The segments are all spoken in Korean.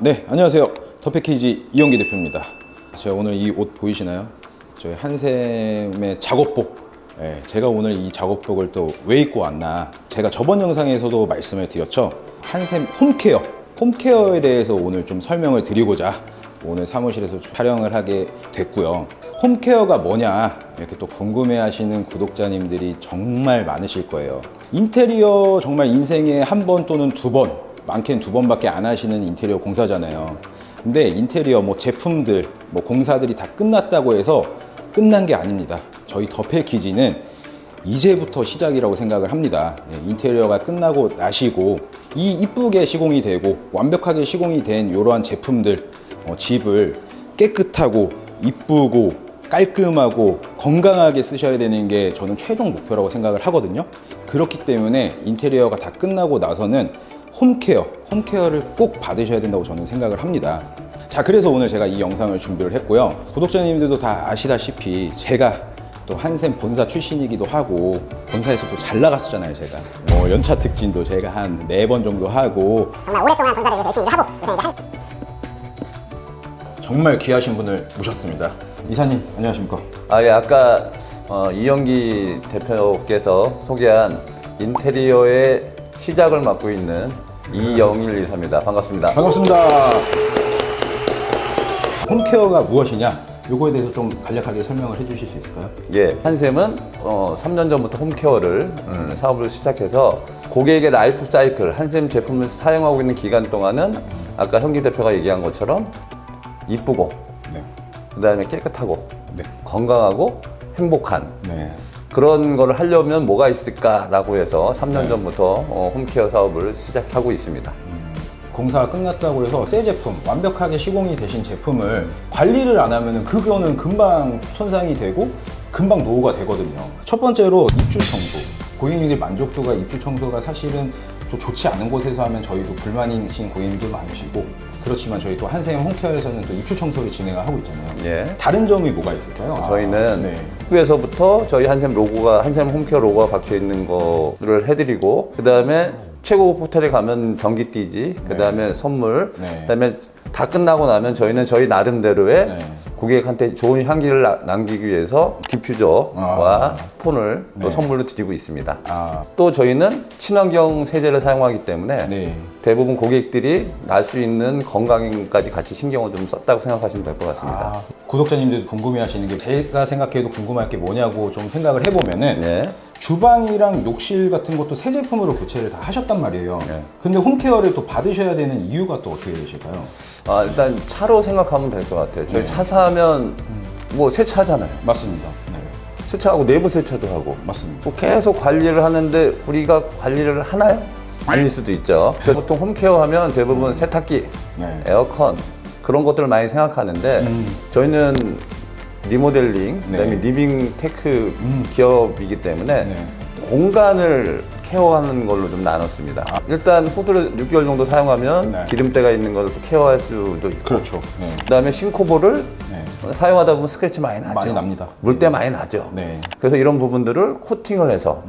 네, 안녕하세요. 더 패키지 이영기 대표입니다. 제가 오늘 이 옷 보이시나요? 저희 한샘의 작업복. 예, 제가 오늘 이 작업복을 또 왜 입고 왔나? 제가 저번 영상에서도 말씀을 드렸죠. 한샘 홈케어. 홈케어에 대해서 오늘 좀 설명을 드리고자 오늘 사무실에서 촬영을 하게 됐고요. 홈케어가 뭐냐 이렇게 또 궁금해 하시는 구독자님들이 정말 많으실 거예요. 인테리어 정말 인생에 한 번 또는 두 번, 많게는 두 번밖에 안 하시는 인테리어 공사잖아요. 근데 인테리어 뭐 제품들, 뭐 공사들이 다 끝났다고 해서 끝난 게 아닙니다. 저희 더 패키지는 이제부터 시작이라고 생각을 합니다. 예, 인테리어가 끝나고 나시고 이 이쁘게 시공이 되고 완벽하게 시공이 된 이러한 제품들 어, 집을 깨끗하고 이쁘고 깔끔하고 건강하게 쓰셔야 되는 게 저는 최종 목표라고 생각을 하거든요. 그렇기 때문에 인테리어가 다 끝나고 나서는 홈케어, 홈케어를 꼭 받으셔야 된다고 저는 생각을 합니다. 자, 그래서 오늘 제가 이 영상을 준비를 했고요. 구독자님들도 다 아시다시피 제가 또 한샘 본사 출신이기도 하고 본사에서도 잘 나갔었잖아요, 제가. 뭐 연차 특진도 제가 한 네 번 정도 하고 정말 오랫동안 본사를 위해서 열심히 일을 하고 요새 이제 한 정말 귀하신 분을 모셨습니다. 이사님, 안녕하십니까? 아, 예, 아까 어, 이영기 대표께서 소개한 인테리어의 시작을 맡고 있는 이영일 이사입니다. 반갑습니다. 반갑습니다. 홈케어가 무엇이냐? 요거에 대해서 좀 간략하게 설명을 해주실 수 있을까요? 예, 한샘은 어, 3년 전부터 홈케어를 음, 사업을 시작해서 고객의 라이프 사이클, 한샘 제품을 사용하고 있는 기간 동안은 아까 현기 대표가 얘기한 것처럼 이쁘고 네. 그다음에 깨끗하고 네. 건강하고 행복한 네. 그런 거를 하려면 뭐가 있을까라고 해서 3년 전부터 어, 홈케어 사업을 시작하고 있습니다. 공사가 끝났다고 해서 새 제품, 완벽하게 시공이 되신 제품을 관리를 안 하면 그거는 금방 손상이 되고 금방 노후가 되거든요. 첫 번째로 입주 청소. 고객님들 만족도가 입주 청소가 사실은 좀 좋지 않은 곳에서 하면 저희도 불만이신 고객님들 많으시고 그렇지만 저희 또 한샘 홈케어에서는 또 입주 청소를 진행하고 있잖아요. 예. 다른 점이 뭐가 있을까요? 저희는 아, 네. 입구에서부터 저희 한샘 로고가 한샘 홈케어 로고가 박혀 있는 거를 해드리고 그 다음에 최고급 호텔에 가면 변기 띠지, 그 다음에 선물, 네. 그 다음에 다 끝나고 나면 저희는 저희 나름대로의 네. 고객한테 좋은 향기를 나- 남기기 위해서 디퓨저와 폰을 또 네. 선물로 드리고 있습니다. 아, 또 저희는 친환경 세제를 사용하기 때문에 네. 대부분 고객들이 날 수 있는 건강까지 같이 신경을 좀 썼다고 생각하시면 될 것 같습니다. 아, 구독자님들도 궁금해하시는 게 제가 생각해도 궁금할 게 뭐냐고 좀 생각을 해보면은 네. 주방이랑 욕실 같은 것도 새 제품으로 교체를 다 하셨단 말이에요. 네. 근데 홈케어를 또 받으셔야 되는 이유가 또 어떻게 되실까요? 아, 일단 차로 생각하면 될 것 같아요. 저희 네. 차 사면 뭐 세차하잖아요. 맞습니다. 네, 세차하고 내부 세차도 하고. 맞습니다. 뭐 계속 관리를 하는데 우리가 관리를 하나요? 아닐 수도 있죠. 그래서 보통 홈케어 하면 대부분 세탁기, 네. 에어컨 그런 것들을 많이 생각하는데 저희는 리모델링, 그다음에 네. 리빙 테크 기업이기 때문에 네. 공간을 케어하는 걸로 좀 나눴습니다. 일단 후드를 6개월 정도 사용하면 네. 기름때가 있는 걸또 케어할 수도 있고 그렇죠. 네. 그다음에 싱코볼을 네. 사용하다 보면 스크래치 많이 나죠. 많이 납니다. 물때 많이 나죠. 네. 그래서 이런 부분들을 코팅을 해서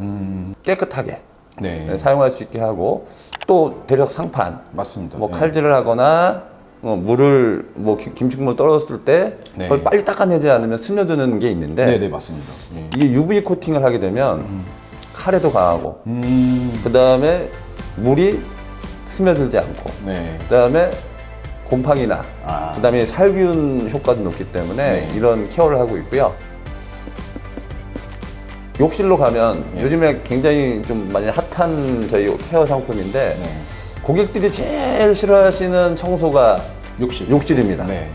깨끗하게 네. 네, 사용할 수 있게 하고 또 대략 상판, 맞습니다. 뭐 네. 칼질을 하거나 어, 물을 뭐 김- 김치국물 떨어졌을 때 네. 그걸 빨리 닦아내지 않으면 스며드는 게 있는데 네, 네, 맞습니다. 네. 이게 UV 코팅을 하게 되면 칼에도 강하고 음, 그 다음에 물이 스며들지 않고 네. 그 다음에 곰팡이나 아. 그 다음에 살균 효과도 높기 때문에 네. 이런 케어를 하고 있고요. 욕실로 가면 네. 요즘에 굉장히 좀 많이 핫한 저희 케어 상품인데 네. 고객들이 제일 싫어하시는 청소가 욕실. 욕실입니다. 네.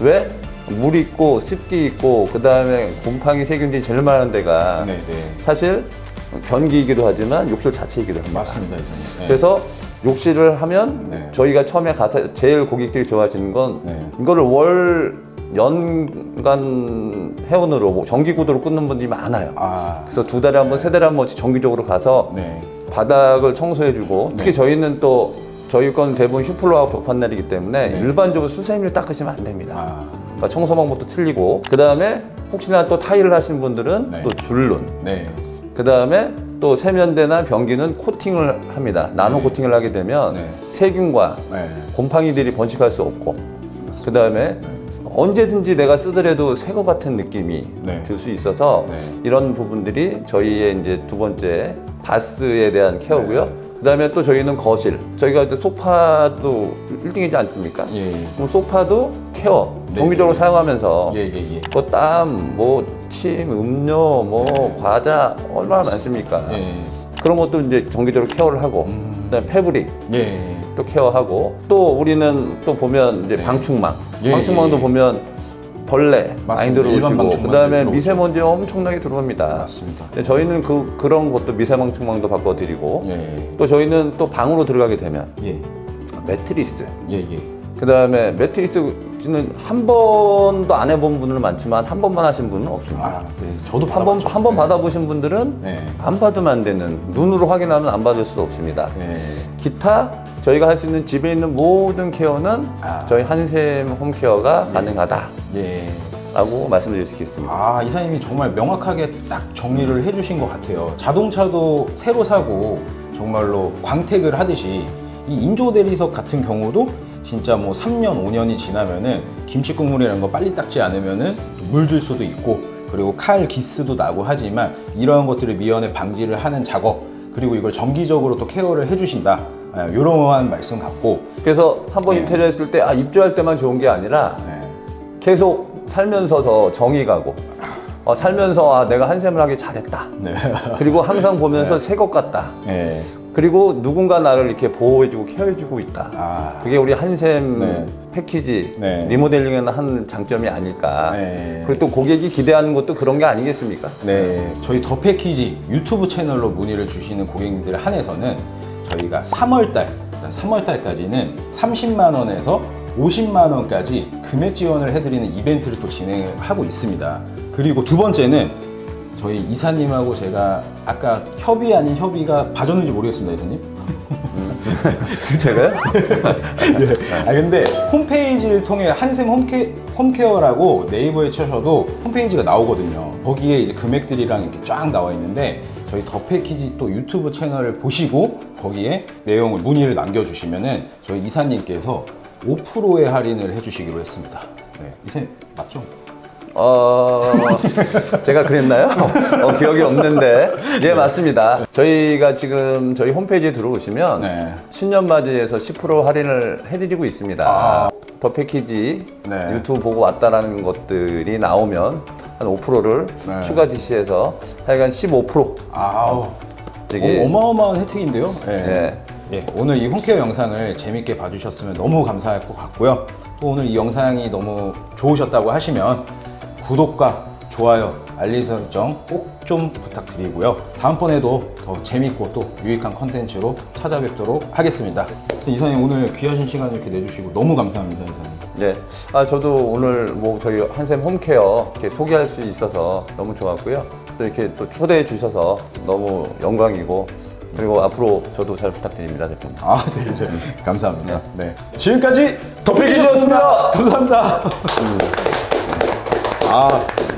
왜? 물 있고 습기 있고 그 다음에 곰팡이 세균들이 제일 많은 데가 네, 네. 사실 변기이기도 하지만 욕실 자체이기도 합니다. 맞습니다, 이사님. 네. 그래서 욕실을 하면 네. 저희가 처음에 가서 제일 고객들이 좋아하시는 건 네. 이거를 월 연간 회원으로 뭐 정기구도로 끊는 분들이 많아요. 아, 그래서 두 달에 한 번, 세 달에 한 번씩 정기적으로 가서 네. 바닥을 청소해주고 특히 저희는 또 저희 건 대부분 슈플로하고 벽판넬이기 때문에 네. 일반적으로 수세미를 닦으시면 안 됩니다. 아, 그러니까 청소 방법도 틀리고 그 다음에 혹시나 또 타일을 하신 분들은 네. 또 줄눈 네. 그 다음에 또또 세면대나 변기는 코팅을 합니다. 나노 코팅을 하게 되면 네. 세균과 네. 곰팡이들이 번식할 수 없고 그 다음에 언제든지 내가 쓰더라도 새 거 같은 느낌이 네. 들수 있어서 네. 이런 부분들이 저희의 이제 두 번째 바스에 대한 케어고요. 네. 그 다음에 또 저희는 거실. 저희가 또 소파도 1등이지 않습니까? 예, 예. 그럼 소파도 케어 네. 정기적으로 사용하면서 예, 예, 예. 뭐 땀, 뭐 침, 음료, 뭐 과자 얼마나 많습니까? 예, 예. 그런 것도 이제 정기적으로 케어를 하고 그다음에 패브릭 예, 예. 또 케어하고 또 우리는 또 보면 이제 방충망 예, 방충망도 예, 예. 보면 벌레 많이 맞습니다. 일반 들어오시고 방충망도 그다음에 들어오죠. 미세먼지 엄청나게 들어옵니다. 맞습니다. 근데 저희는 그 그런 것도 미세방충망도 바꿔드리고 예, 또 저희는 또 방으로 들어가게 되면 예. 매트리스 예, 예. 그다음에 매트리스는 한 번도 안 해본 분들은 많지만 한 번만 하신 분은 없습니다. 아, 네. 저도 한번 받아봤죠. 한번 네. 받아보신 분들은 네. 안 받으면 안 되는 눈으로 확인하면 안 받을 수 없습니다. 네. 기타 저희가 할 수 있는 집에 있는 모든 케어는 아. 저희 한샘 홈케어가 가능하다라고 예. 말씀드릴 수 있겠습니다. 아, 이사님이 정말 명확하게 딱 정리를 해주신 것 같아요. 자동차도 새로 사고 정말로 광택을 하듯이 이 인조 대리석 같은 경우도 진짜 뭐 3년, 5년이 지나면은 김치 국물이라는 거 빨리 닦지 않으면은 또 물들 수도 있고 그리고 칼 기스도 나고 하지만 이러한 것들을 미연에 방지를 하는 작업 그리고 이걸 정기적으로 또 케어를 해주신다. 이러한 말씀 같고 그래서 한번 네. 인테리어 했을 때 아, 입주할 때만 좋은 게 아니라 네. 계속 살면서 더 정이 가고 어, 살면서 아, 내가 한샘을 하기 잘했다. 네. 그리고 항상 보면서 새것 같다. 네. 그리고 누군가 나를 이렇게 보호해주고 케어해주고 있다. 아. 그게 우리 한샘 네. 패키지 네. 리모델링에는 한 장점이 아닐까. 네. 그리고 또 고객이 기대하는 것도 그런 게 아니겠습니까? 네, 저희 더 패키지 유튜브 채널로 문의를 주시는 고객님들 한해서는 저희가 3월달, 일단 3월달까지는 30만 원에서 50만 원까지 금액 지원을 해드리는 이벤트를 또 진행을 하고 있습니다. 그리고 두 번째는 저희 이사님하고 제가 아까 협의 아닌 협의가 봐줬는지 모르겠습니다, 이사님. 제가요? 아 근데 홈페이지를 통해 한샘 홈케, 홈케어라고 네이버에 쳐셔도 홈페이지가 나오거든요. 거기에 이제 금액들이랑 이렇게 쫙 나와 있는데 저희 더 패키지 또 유튜브 채널을 보시고 거기에 내용을 문의를 남겨주시면은 저희 이사님께서 5%의 할인을 해주시기로 했습니다. 네, 이사님 맞죠? 어, 제가 그랬나요? 어, 기억이 없는데. 예, 맞습니다. 저희가 지금 저희 홈페이지에 들어오시면 네. 신년 맞이에서 10% 할인을 해드리고 있습니다. 더 패키지 네. 유튜브 보고 왔다라는 것들이 나오면 한 5%를 네. 추가 DC해서 하여간 15% 아우 되게- 어, 어마어마한 혜택인데요. 예. 예. 예, 오늘 이 홈케어 영상을 재밌게 봐주셨으면 너무 감사할 것 같고요. 또 오늘 이 영상이 너무 좋으셨다고 하시면 구독과 좋아요, 알림 설정 꼭 좀 부탁드리고요. 다음번에도 더 재밌고 또 유익한 컨텐츠로 찾아뵙도록 하겠습니다. 이사님 오늘 귀하신 시간 이렇게 내주시고 너무 감사합니다, 이사님. 네. 아, 저도 오늘 뭐 저희 한샘 홈케어 이렇게 소개할 수 있어서 너무 좋았고요. 또 이렇게 또 초대해 주셔서 너무 영광이고 그리고 앞으로 저도 잘 부탁드립니다, 대표님. 아, 네, 이제 감사합니다. 네. 지금까지 더 패키지였습니다. 감사합니다. 아.